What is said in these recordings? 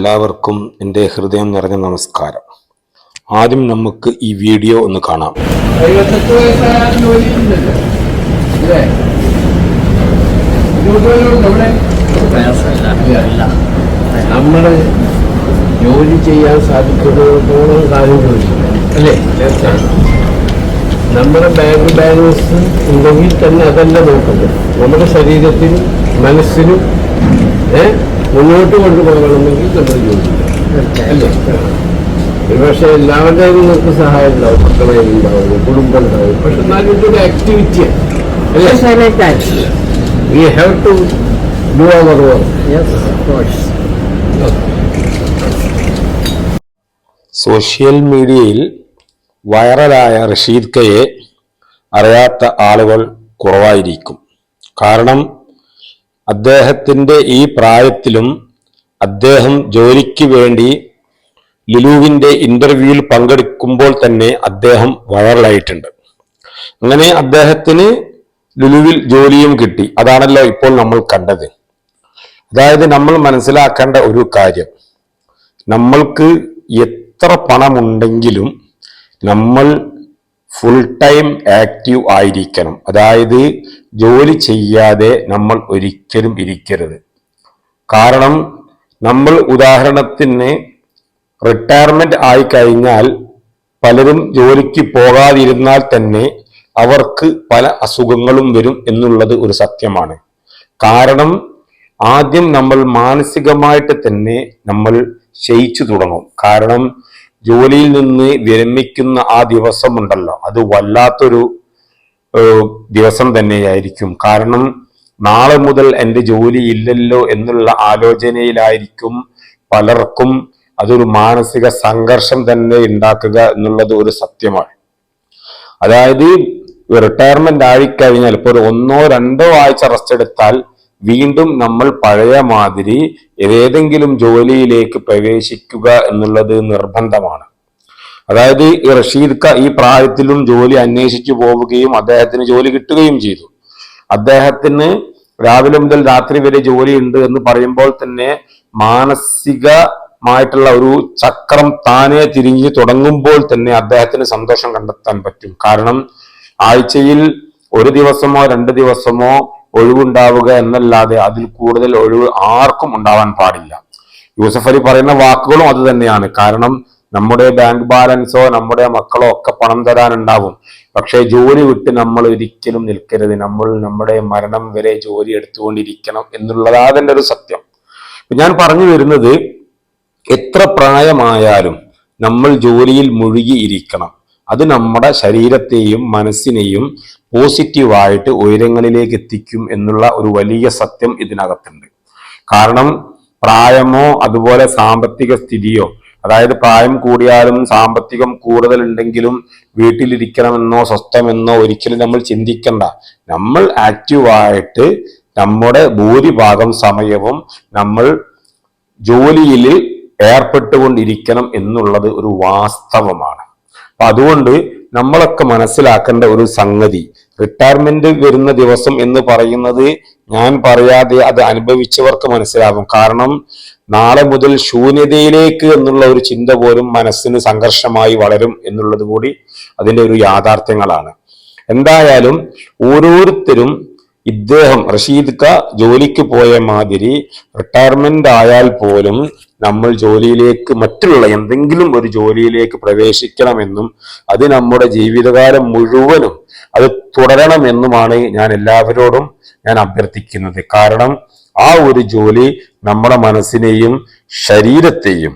എല്ലാവർക്കും എന്റെ ഹൃദയം നിറഞ്ഞ നമസ്കാരം. ആദ്യം നമുക്ക് ഈ വീഡിയോ ഒന്ന് കാണാം. നമ്മൾ ജോലി ചെയ്യാൻ സാധിക്കുന്നതോളം കാര്യം അല്ലേ? നമ്മുടെ ബാങ്ക് ബാലൻസ് ഉണ്ടെങ്കിൽ തന്നെ അതല്ല നോക്കുന്നത് നമ്മുടെ ശരീരത്തിനും മനസ്സിനും മുന്നോട്ട് കൊണ്ടുപോകണമെങ്കിൽ നമ്മൾ ജോലി പക്ഷെ ഒരുപക്ഷെ എല്ലാവരുടെയും നിങ്ങൾക്ക് സഹായം ഉണ്ടാവും മക്കളെ ഉണ്ടാവും കുടുംബം ഉണ്ടാവും. പക്ഷെ എന്നാലും ഇതൊരു ആക്ടിവിറ്റിയാണ് അല്ലേ? We have to do our work social മീഡിയയിൽ വൈറലായ റഷീദ് കയെ അറിയാത്ത ആളുകൾ കുറവായിരിക്കും. കാരണം അദ്ദേഹത്തിന്റെ ഈ പ്രായത്തിലും അദ്ദേഹം ജോലിക്ക് വേണ്ടി ലുലുവിന്റെ ഇന്റർവ്യൂവിൽ പങ്കെടുക്കുമ്പോൾ തന്നെ അദ്ദേഹം വൈറലായിട്ടുണ്ട്. അങ്ങനെ അദ്ദേഹത്തിന് ലുലുവിൽ ജോലിയും കിട്ടി. അതാണല്ലോ ഇപ്പോൾ നമ്മൾ കണ്ടത്. അതായത് നമ്മൾ മനസ്സിലാക്കേണ്ട ഒരു കാര്യം. നമ്മൾക്ക് എത്ര പണമുണ്ടെങ്കിലും നമ്മൾ ഫുൾ ടൈം ആക്റ്റീവ് ആയിരിക്കണം. അതായത് ജോലി ചെയ്യാതെ നമ്മൾ ഒരിക്കലും ഇരിക്കരുത്. കാരണം നമ്മൾ ഉദാഹരണത്തിന് റിട്ടയർമെന്റ് ആയി കഴിഞ്ഞാൽ പലരും ജോലിക്ക് പോകാതിരുന്നാൽ തന്നെ അവർക്ക് പല അസുഖങ്ങളും വരും എന്നുള്ളത് ഒരു സത്യമാണ്. കാരണം ആദ്യം നമ്മൾ മാനസികമായിട്ട് തന്നെ നമ്മൾ ക്ഷയിച്ചു തുടങ്ങും. കാരണം ജോലിയിൽ നിന്ന് വിരമിക്കുന്ന ആ ദിവസം ഉണ്ടല്ലോ അത് വല്ലാത്തൊരു ദിവസം തന്നെയായിരിക്കും. കാരണം നാളെ മുതൽ എന്റെ ജോലി ഇല്ലല്ലോ എന്നുള്ള ആലോചനയിലായിരിക്കും പലർക്കും അതൊരു മാനസിക സംഘർഷം തന്നെ ഉണ്ടാക്കുക എന്നുള്ളത് ഒരു സത്യമാണ്. അതായത് റിട്ടയർമെന്റ് ആയിക്കഴിഞ്ഞാൽ ഇപ്പോൾ ഒരു ഒന്നോ രണ്ടോ ആഴ്ച റെസ്റ്റ് എടുത്താൽ വീണ്ടും നമ്മൾ പഴയ മാതിരി ഏതെങ്കിലും ജോലിയിലേക്ക് പ്രവേശിക്കുക എന്നുള്ളത് നിർബന്ധമാണ്. അതായത് റഷീദ് ഖ ഈ പ്രായത്തിലും ജോലി അന്വേഷിച്ചു പോവുകയും അദ്ദേഹത്തിന് ജോലി കിട്ടുകയും ചെയ്തു. അദ്ദേഹത്തിന് രാവിലെ മുതൽ രാത്രി വരെ ജോലി ഉണ്ട് എന്ന് പറയുമ്പോൾ തന്നെ മാനസികമായിട്ടുള്ള ഒരു ചക്രം താനെ തിരിഞ്ഞു തുടങ്ങുമ്പോൾ തന്നെ അദ്ദേഹത്തിന് സന്തോഷം കണ്ടെത്താൻ പറ്റും. കാരണം ആഴ്ചയിൽ ഒരു ദിവസമോ രണ്ട് ദിവസമോ ഒഴിവുണ്ടാവുക എന്നല്ലാതെ അതിൽ കൂടുതൽ ഒഴിവ് ആർക്കും ഉണ്ടാവാൻ പാടില്ല. യൂസഫ് അലി പറയുന്ന വാക്കുകളും അത് തന്നെയാണ്. കാരണം നമ്മുടെ ബാങ്ക് ബാലൻസോ നമ്മുടെ മക്കളോ ഒക്കെ പണം തരാനുണ്ടാവും. പക്ഷേ ജോലി വിട്ട് നമ്മൾ ഒരിക്കലും നിൽക്കരുത്. നമ്മൾ നമ്മുടെ മരണം വരെ ജോലി എടുത്തുകൊണ്ടിരിക്കണം എന്നുള്ളതാ അതിന്റെ ഒരു സത്യം. ഞാൻ പറഞ്ഞു വരുന്നത് എത്ര പ്രായമായാലും നമ്മൾ ജോലിയിൽ മുഴുകിയിരിക്കണം. അത് നമ്മുടെ ശരീരത്തെയും മനസ്സിനെയും പോസിറ്റീവായിട്ട് ഉയരങ്ങളിലേക്ക് എത്തിക്കും എന്നുള്ള ഒരു വലിയ സത്യം ഇതിനകത്തുണ്ട്. കാരണം പ്രായമോ അതുപോലെ സാമ്പത്തിക സ്ഥിതിയോ അതായത് പ്രായം കൂടിയാലും സാമ്പത്തികം കൂടുതലുണ്ടെങ്കിലും വീട്ടിലിരിക്കണമെന്നോ സ്വസ്ഥമെന്നോ ഒരിക്കലും നമ്മൾ ചിന്തിക്കണ്ട. നമ്മൾ ആക്റ്റീവായിട്ട് നമ്മുടെ ഭൂരിഭാഗം സമയവും നമ്മൾ ജോലിയിൽ ഏർപ്പെട്ടുകൊണ്ടിരിക്കണം എന്നുള്ളത് ഒരു വാസ്തവമാണ്. അപ്പൊ അതുകൊണ്ട് നമ്മളൊക്കെ മനസ്സിലാക്കേണ്ട ഒരു സംഗതി റിട്ടയർമെന്റ് വരുന്ന ദിവസം എന്ന് പറയുന്നത് ഞാൻ പറയാതെ അത് അനുഭവിച്ചവർക്ക് മനസ്സിലാകും. കാരണം നാളെ മുതൽ ശൂന്യതയിലേക്ക് എന്നുള്ള ഒരു ചിന്ത പോലും മനസ്സിന് സംഘർഷമായി വളരും എന്നുള്ളത് കൂടി അതിന്റെ ഒരു യാഥാർത്ഥ്യങ്ങളാണ്. എന്തായാലും ഓരോരുത്തരും ഇദ്ദേഹം റഷീദ് ക ജോലിക്ക് പോയ മാതിരി റിട്ടയർമെന്റ് ആയാൽ പോലും നമ്മൾ ജോലിയിലേക്ക് മറ്റുള്ള എന്തെങ്കിലും ഒരു ജോലിയിലേക്ക് പ്രവേശിക്കണമെന്നും അത് നമ്മുടെ ജീവിതകാലം മുഴുവനും അത് തുടരണമെന്നുമാണ് ഞാൻ എല്ലാവരോടും ഞാൻ അഭ്യർത്ഥിക്കുന്നത്. കാരണം ആ ഒരു ജോലി നമ്മുടെ മനസ്സിനെയും ശരീരത്തെയും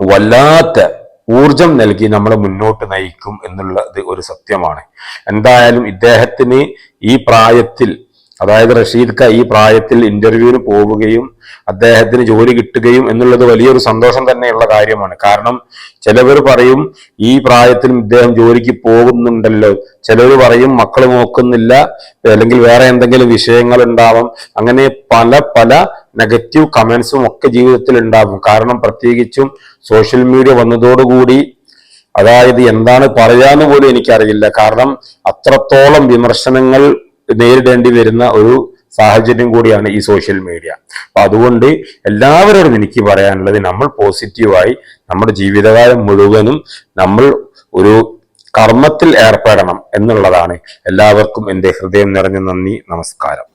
വല്ലാത്ത ഊർജം നൽകി നമ്മളെ മുന്നോട്ട് നയിക്കും എന്നുള്ളത് ഒരു സത്യമാണ്. എന്തായാലും ഇദ്ദേഹത്തിന് ഈ പ്രായത്തിൽ അതായത് റഷീദ് ഖ ഈ പ്രായത്തിൽ ഇന്റർവ്യൂവിന് പോവുകയും അദ്ദേഹത്തിന് ജോലി കിട്ടുകയും എന്നുള്ളത് വലിയൊരു സന്തോഷം തന്നെയുള്ള കാര്യമാണ്. കാരണം ചിലവർ പറയും ഈ പ്രായത്തിൽ ഇദ്ദേഹം ജോലിക്ക് പോകുന്നുണ്ടല്ലോ. ചിലവർ പറയും മക്കൾ നോക്കുന്നില്ല അല്ലെങ്കിൽ വേറെ എന്തെങ്കിലും വിഷയങ്ങൾ ഉണ്ടാവും അങ്ങനെ പല പല നെഗറ്റീവ് കമന്റ്സും ഒക്കെ ജീവിതത്തിൽ ഉണ്ടാകും കാരണം പ്രത്യേകിച്ചും സോഷ്യൽ മീഡിയ വന്നതോടുകൂടി അതായത് എന്താണ് പറയാന്ന് പോലും എനിക്കറിയില്ല. കാരണം അത്രത്തോളം വിമർശനങ്ങൾ നേരിടേണ്ടി വരുന്ന ഒരു സാഹചര്യം കൂടിയാണ് ഈ സോഷ്യൽ മീഡിയ അപ്പൊ അതുകൊണ്ട് എല്ലാവരോടും എനിക്ക് പറയാനുള്ളത് നമ്മൾ പോസിറ്റീവായി നമ്മുടെ ജീവിതകാലം മുഴുവനും നമ്മൾ ഒരു കർമ്മത്തിൽ ഏർപ്പെടണം എന്നുള്ളതാണ്. എല്ലാവർക്കും എന്റെ ഹൃദയം നിറഞ്ഞ നന്ദി നമസ്കാരം.